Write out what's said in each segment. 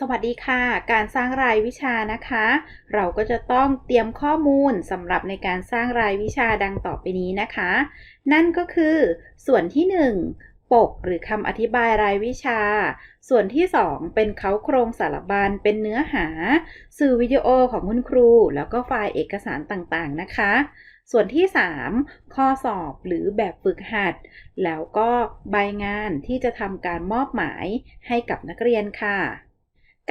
สวัสดีค่ะ การสร้างรายวิชานะคะ เราก็จะต้องเตรียมข้อมูลสำหรับในการสร้างรายวิชาดังต่อไปนี้นะคะ นั่นก็คือ ส่วนที่ 1 ปกหรือคำอธิบายรายวิชา ส่วนที่ 2 เป็นเขาโครงสารบัญเป็นเนื้อหา สื่อวิดีโอของคุณครู แล้วก็ไฟล์เอกสารต่างๆนะคะ ส่วนที่ 3 ข้อสอบหรือแบบฝึกหัด แล้วก็ใบงานที่จะทำการมอบหมายให้กับนักเรียนค่ะ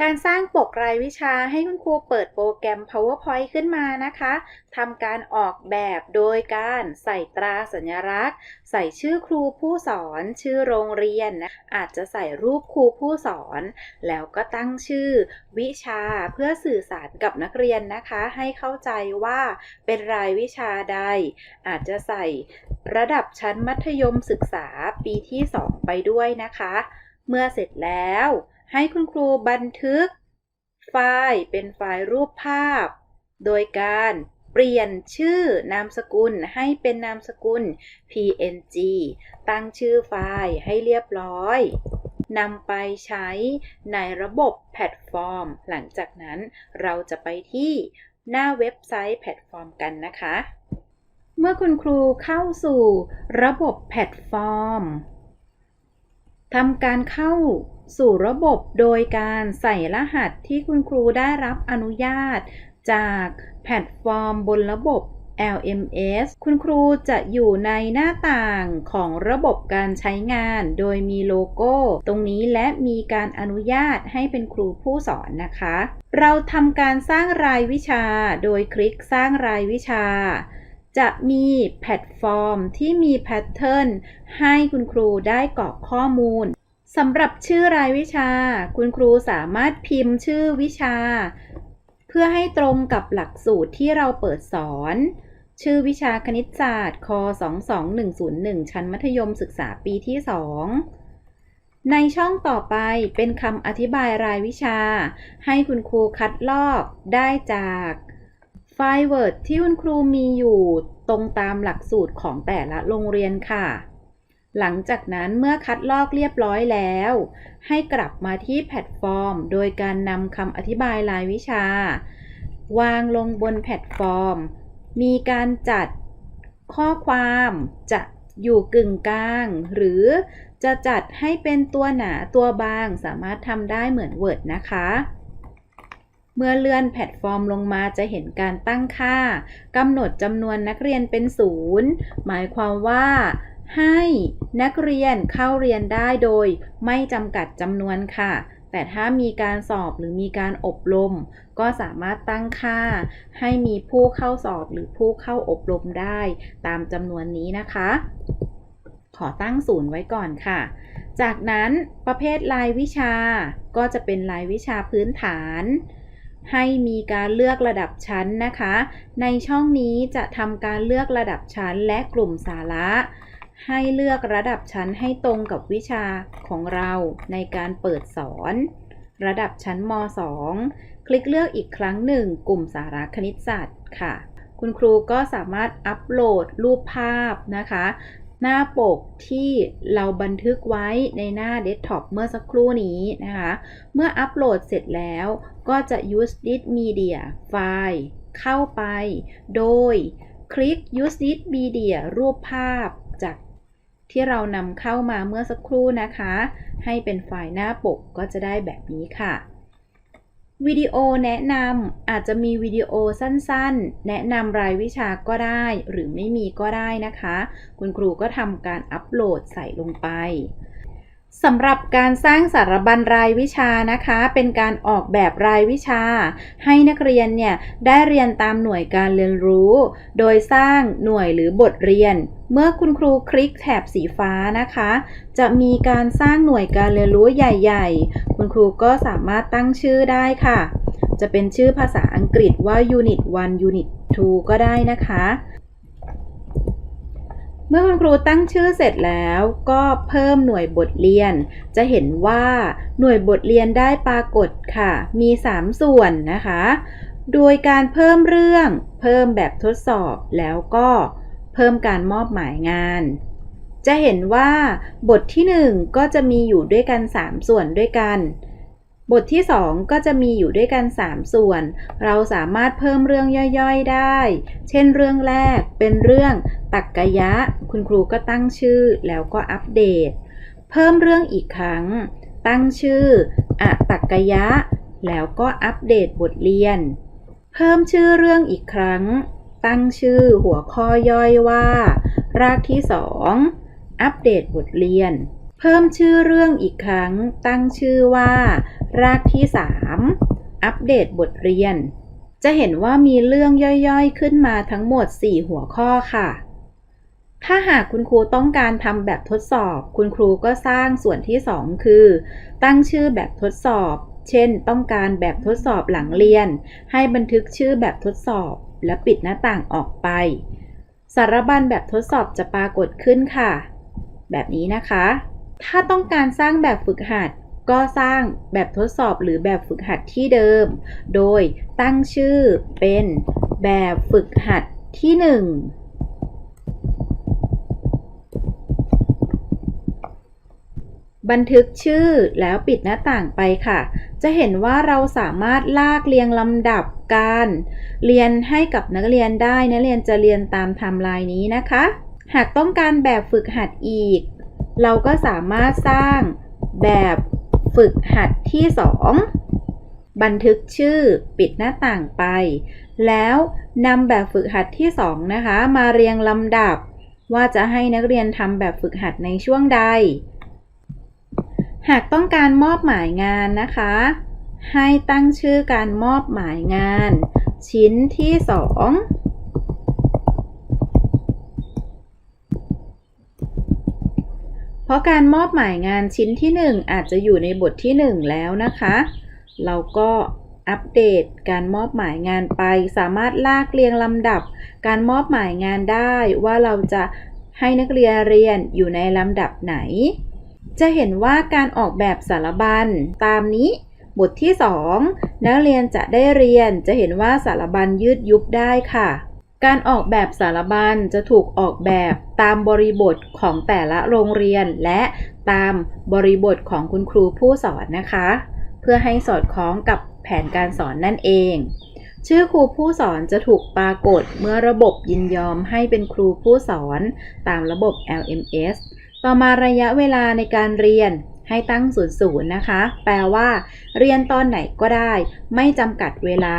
การสร้างปกรายวิชาให้คุณครูเปิดโปรแกรม PowerPoint ขึ้นมานะคะทำการออกแบบโดยการใส่ตราสัญลักษณ์ ใส่ชื่อครูผู้สอน ชื่อโรงเรียนนะอาจจะใส่รูปครูผู้สอน แล้วก็ตั้งชื่อวิชาเพื่อสื่อสารกับนักเรียนนะคะ ให้เข้าใจว่าเป็นรายวิชาใด อาจจะใส่ระดับชั้นมัธยมศึกษาปีที่ 2 ไปด้วยนะคะ เมื่อเสร็จแล้ว ให้คุณครูบันทึก ไฟล์เป็นไฟล์รูปภาพ โดยการเปลี่ยนชื่อนามสกุลให้เป็นนามสกุล png ตั้งชื่อไฟล์ให้เรียบร้อยนำไปใช้ในระบบแพลตฟอร์ม หลังจากนั้นเราจะไปที่หน้าเว็บไซต์แพลตฟอร์มกันนะคะ เมื่อคุณครูเข้าสู่ระบบแพลตฟอร์มทำการเข้า สู่ระบบโดยการใส่รหัสที่คุณครูได้รับอนุญาต จากแพลตฟอร์มบนระบบ LMS คุณครูจะอยู่ในหน้าต่างของระบบการใช้งาน โดยมีโลโก้ ตรงนี้และมีการอนุญาตให้เป็นครูผู้สอนนะคะ เราทำการสร้างรายวิชา โดยคลิกสร้างรายวิชา จะมีแพลตฟอร์มที่มีแพทเทิร์นให้คุณครูได้กรอกข้อมูล สำหรับชื่อรายวิชา คุณครูสามารถพิมพ์ชื่อวิชา เพื่อให้ตรงกับหลักสูตรที่เราเปิดสอน ชื่อวิชาคณิตศาสตร์ค22101 ชั้นมัธยมศึกษาปีที่ 2 ในช่องต่อไปเป็นคำอธิบายรายวิชา ให้คุณครูคัดลอกได้จากไฟล์ Word ที่คุณครูมีอยู่ตรงตามหลักสูตรของแต่ละโรงเรียนค่ะ หลังจากนั้นเมื่อคัดลอกเรียบร้อยแล้ว ให้กลับมาที่แพลตฟอร์ม โดยการนำคำอธิบายรายวิชา วางลงบนแพลตฟอร์ม มีการจัดข้อความจะอยู่กึ่งกลาง หรือจะจัดให้เป็นตัวหนาตัวบางสามารถทำได้เหมือน Word นะคะ เมื่อเลื่อนแพลตฟอร์มลงมาจะเห็นการตั้งค่ากำหนดจำนวนนักเรียนเป็นศูนย์หมายความว่า ให้นักเรียนเข้าเรียนได้โดยไม่จำกัดจำนวนค่ะ แต่ถ้ามีการสอบหรือมีการอบรม ก็สามารถตั้งค่า ให้มีผู้เข้าสอบหรือผู้เข้าอบรมได้ตามจำนวนนี้นะคะ ขอตั้งศูนย์ไว้ก่อนค่ะ จากนั้นประเภทรายวิชาก็จะเป็นรายวิชาพื้นฐานให้มีการเลือกระดับชั้นนะคะ ในช่องนี้จะทำการเลือกระดับชั้นและกลุ่มสาระ ให้เลือกระดับชั้นให้ตรงกับวิชาของเราในการเปิดสอน ระดับชั้นม .2 คลิกเลือกอีกครั้งหนึ่ง กลุ่มสาระคณิตศาสตร์ค่ะ คุณครูก็สามารถอัปโหลดรูปภาพนะคะ หน้าปกที่เราบันทึกไว้ในหน้าเดสก์ท็อปเมื่อสักครู่นี้นะคะ เมื่ออัปโหลดเสร็จแล้วก็จะ use this media ไฟล์เข้าไป โดยคลิก use this media รูปภาพ ที่เรานำเข้ามาเมื่อสักครู่นะคะ ให้เป็นไฟล์หน้าปกก็จะได้แบบนี้ค่ะวิดีโอแนะนำอาจจะมีวิดีโอสั้นๆ แนะนำรายวิชาก็ได้ หรือไม่มีก็ได้นะคะ คุณครูก็ทำการอัปโหลดใส่ลงไปสำหรับการสร้างสารบัญรายวิชานะคะ เป็นการออกแบบรายวิชา ให้นักเรียนเนี่ยได้เรียนตามหน่วยการเรียนรู้ โดยสร้างหน่วยหรือบทเรียน เมื่อคุณครูคลิกแถบสีฟ้านะคะ จะมีการสร้างหน่วยการเรียนรู้ใหญ่ ๆ คุณครูก็สามารถตั้งชื่อได้ค่ะ จะเป็นชื่อภาษาอังกฤษว่า Unit 1 Unit 2 ก็ได้นะคะ เมื่อคุณครูตั้งชื่อเสร็จแล้วก็เพิ่มหน่วยบทเรียน จะเห็นว่าหน่วยบทเรียนได้ปรากฏค่ะ มี 3 ส่วนนะคะ โดยการเพิ่มเรื่อง เพิ่มแบบทดสอบแล้วก็ เพิ่มการมอบหมายงาน จะเห็นว่าบทที่ 1 ก็จะมีอยู่ด้วยกัน 3 ส่วนด้วยกัน บทที่ 2 ก็จะมีอยู่ด้วยกัน 3 ส่วน เราสามารถเพิ่มเรื่องย่อยๆได้ เช่นเรื่องแรกเป็นเรื่องตักกะยะ คุณครูก็ตั้งชื่อแล้วก็อัปเดต เพิ่มเรื่องอีกครั้ง ตั้งชื่ออะตักกะยะ แล้วก็อัปเดตบทเรียน เพิ่มชื่อเรื่องอีกครั้ง ตั้งชื่อหัวข้อย่อยว่า รากที่ 2 อัปเดตบทเรียน เพิ่มชื่อเรื่องอีกครั้ง ตั้งชื่อว่า รากที่ 3 อัปเดตบทเรียน จะเห็นว่ามีเรื่องย่อยๆขึ้นมาทั้งหมด 4 หัวข้อค่ะถ้าหากคุณครูต้องการทำแบบทดสอบ คุณครูก็สร้างส่วนที่ 2 คือ ตั้งชื่อแบบทดสอบ เช่น ต้องการแบบทดสอบหลังเรียน ให้บันทึกชื่อแบบทดสอบ และปิดหน้าต่างออกไป สารบัญแบบทดสอบจะปรากฏขึ้นค่ะ แบบนี้นะคะ ถ้าต้องการสร้างแบบฝึกหัด ก็สร้างแบบทดสอบหรือแบบฝึกหัดที่เดิม โดยตั้งชื่อเป็นแบบฝึกหัดที่ 1 บันทึกชื่อแล้วปิดหน้าต่างไปค่ะ จะเห็นว่าเราสามารถลากเรียงลำดับการ เรียนให้กับนักเรียนได้ นักเรียนจะเรียนตามไทม์ไลน์นี้นะคะ หากต้องการแบบฝึกหัดอีก เราก็สามารถสร้างแบบฝึกหัดที่ 2 บันทึกชื่อปิดหน้าต่างไป แล้วนำแบบฝึกหัดที่ 2 นะคะ มาเรียงลำดับ ว่าจะให้นักเรียนทำแบบฝึกหัดในช่วงใด หากต้องการมอบหมายงานนะคะ ให้ตั้งชื่อการมอบหมายงาน ชิ้นที่ 2 เพราะการมอบหมายงานชิ้นที่ 1 อาจจะอยู่ในบทที่ 1 แล้วนะคะ เราก็อัปเดตการมอบหมายงานไป สามารถลากเรียงลำดับ การมอบหมายงานได้ว่าเราจะให้นักเรียนเรียนอยู่ในลำดับไหน จะเห็นว่าการออกแบบสารบัญตามนี้ บทที่ 2 นักเรียนจะได้เรียนจะเห็นว่าสารบัญยืดยุบได้ค่ะ การออกแบบสารบัญจะถูกออกแบบตามบริบทของแต่ละโรงเรียน และตามบริบทของคุณครูผู้สอนนะคะ เพื่อให้สอดคล้องกับแผนการสอนนั่นเอง ชื่อครูผู้สอนจะถูกปรากฏเมื่อระบบยินยอมให้เป็นครูผู้สอนตามระบบ LMS ต่อมาระยะเวลาในการเรียนให้ตั้งศูนย์ศูนย์นะคะ แปลว่า เรียนตอนไหนก็ได้ ไม่จำกัดเวลา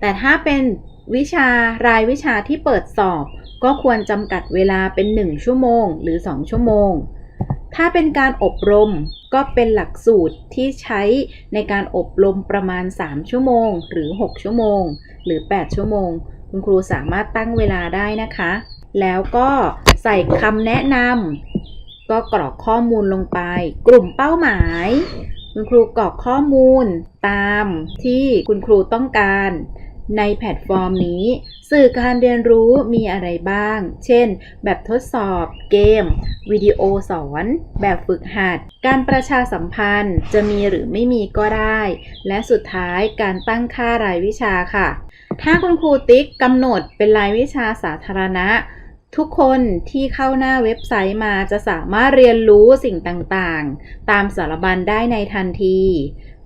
แต่ถ้าเป็นวิชารายวิชาที่เปิดสอบ ก็ควรจำกัดเวลาเป็น 1 ชั่วโมง หรือ 2 ชั่วโมง ถ้าเป็นการอบรมก็เป็นหลักสูตรที่ใช้ในการอบรมประมาณ 3 ชั่วโมง หรือ 6 ชั่วโมง หรือ 8 ชั่วโมง คุณครูสามารถตั้งเวลาได้นะคะ แล้วก็ใส่คำแนะนำก็กรอกข้อมูลลงไป กลุ่มเป้าหมาย คุณครูกรอกข้อมูลตามที่คุณครูต้องการในแพลตฟอร์มนี้ สื่อการเรียนรู้มีอะไรบ้าง เช่น แบบทดสอบ เกม วิดีโอสอน แบบฝึกหัด การประชาสัมพันธ์จะมีหรือไม่มีก็ได้ และสุดท้ายการตั้งค่ารายวิชาค่ะ ถ้าคุณครูติ๊กกำหนดเป็นรายวิชาสาธารณะ ทุกคนที่เข้าหน้าเว็บไซต์มาจะสามารถเรียนรู้สิ่งต่างๆ ตามสารบัญได้ในทันที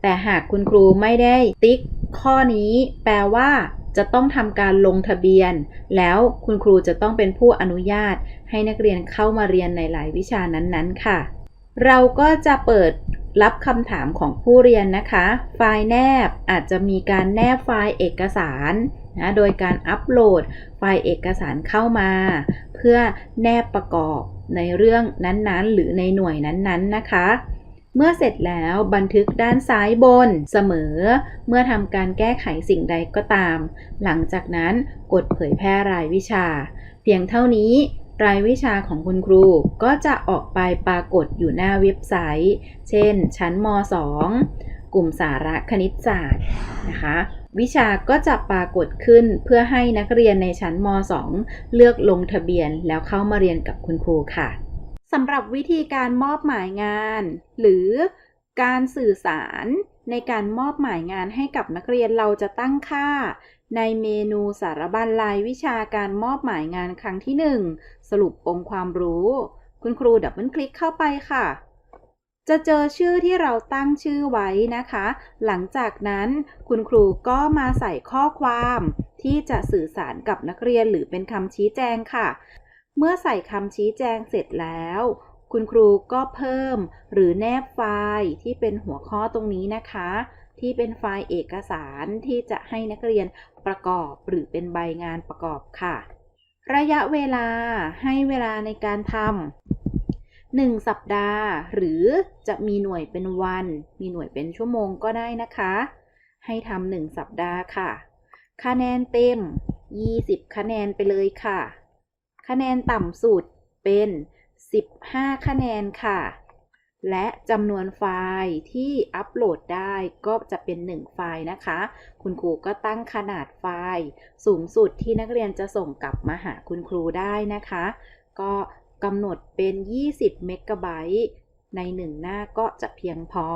แต่หากคุณครูไม่ได้ติ๊กข้อนี้ แปลว่า จะต้องทำการลงทะเบียน แล้วคุณครูจะต้องเป็นผู้อนุญาต ให้นักเรียนเข้ามาเรียนในหลายวิชานั้นๆ ค่ะ เราก็จะเปิด รับคำถามของผู้เรียนนะคะ ไฟล์แนบอาจจะมีการแนบไฟล์เอกสารนะโดยการอัปโหลดไฟล์เอกสารเข้ามา เพื่อแนบประกอบในเรื่องนั้นๆ หรือในหน่วยนั้นๆนะคะ เมื่อเสร็จแล้วบันทึกด้านซ้ายบนเสมอ เมื่อทำการแก้ไขสิ่งใดก็ตาม หลังจากนั้นกดเผยแพร่รายวิชา เพียงเท่านี้ รายวิชาของคุณครูก็จะออกไปปรากฏอยู่หน้าเว็บไซต์ เช่น ชั้นม .2 กลุ่มสาระคณิตศาสตร์นะคะ วิชาก็จะปรากฏขึ้นเพื่อให้นักเรียนในชั้นม .2 เลือกลงทะเบียนแล้วเข้ามาเรียนกับคุณครูค่ะสำหรับวิธีการมอบหมายงาน หรือการสื่อสารในการมอบหมายงานให้กับนักเรียนเราจะตั้งค่า ในเมนูสารบัญรายวิชาการมอบหมายงานครั้งที่ 1 สรุปองค์ความรู้ คุณครูดับเบิลคลิกเข้าไปค่ะ จะเจอชื่อที่เราตั้งชื่อไว้นะคะ หลังจากนั้นคุณครูก็มาใส่ข้อความ ที่จะสื่อสารกับนักเรียนหรือเป็นคำชี้แจงค่ะ เมื่อใส่คำชี้แจงเสร็จแล้ว คุณครูก็เพิ่ม หรือแนบไฟล์ที่เป็นหัวข้อตรงนี้นะคะที่เป็นไฟล์เอกสารที่จะให้นักเรียนประกอบหรือเป็นใบงานประกอบค่ะ ระยะเวลาให้เวลาในการทำหนึ่งสัปดาห์ หรือจะมีหน่วยเป็นวัน มีหน่วยเป็นชั่วโมงก็ได้นะคะ ให้ทำหนึ่งสัปดาห์ค่ะ คะแนนเต็ม 20 คะแนนไปเลยค่ะ คะแนนต่ำสุดเป็น 15 คะแนนค่ะ และจำนวนไฟล์ที่อัปโหลดได้ก็จะเป็น 1 ไฟล์นะคะ คุณครูก็ตั้งขนาดไฟล์ สูงสุดที่นักเรียนจะส่งกลับมาหาคุณครูได้นะคะ ก็กำหนดเป็น 20 เมกะไบต์ใน 1 หน้าก็จะเพียงพอ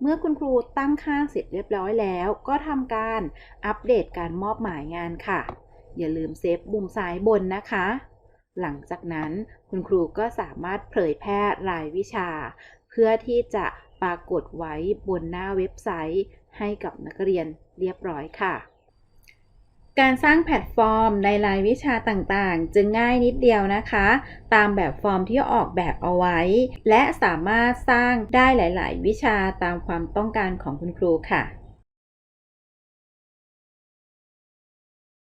เมื่อคุณครูตั้งค่าเสร็จเรียบร้อยแล้ว ก็ทำการอัปเดตการมอบหมายงานค่ะ อย่าลืมเซฟมุมซ้ายบนนะคะหลังจากนั้นคุณครูก็สามารถเผยแพร่รายวิชา พื่อที่จะปรากฏไว้บนหน้าเว็บไซต์ให้กับนักเรียนเรียบร้อยค่ะ การสร้างแพลตฟอร์มในรายวิชาต่างๆ จึงง่ายนิดเดียวนะคะ ตามแบบฟอร์มที่ออกแบบเอาไว้ และสามารถสร้างได้หลาย ๆ วิชาตามความต้องการของคุณครูค่ะ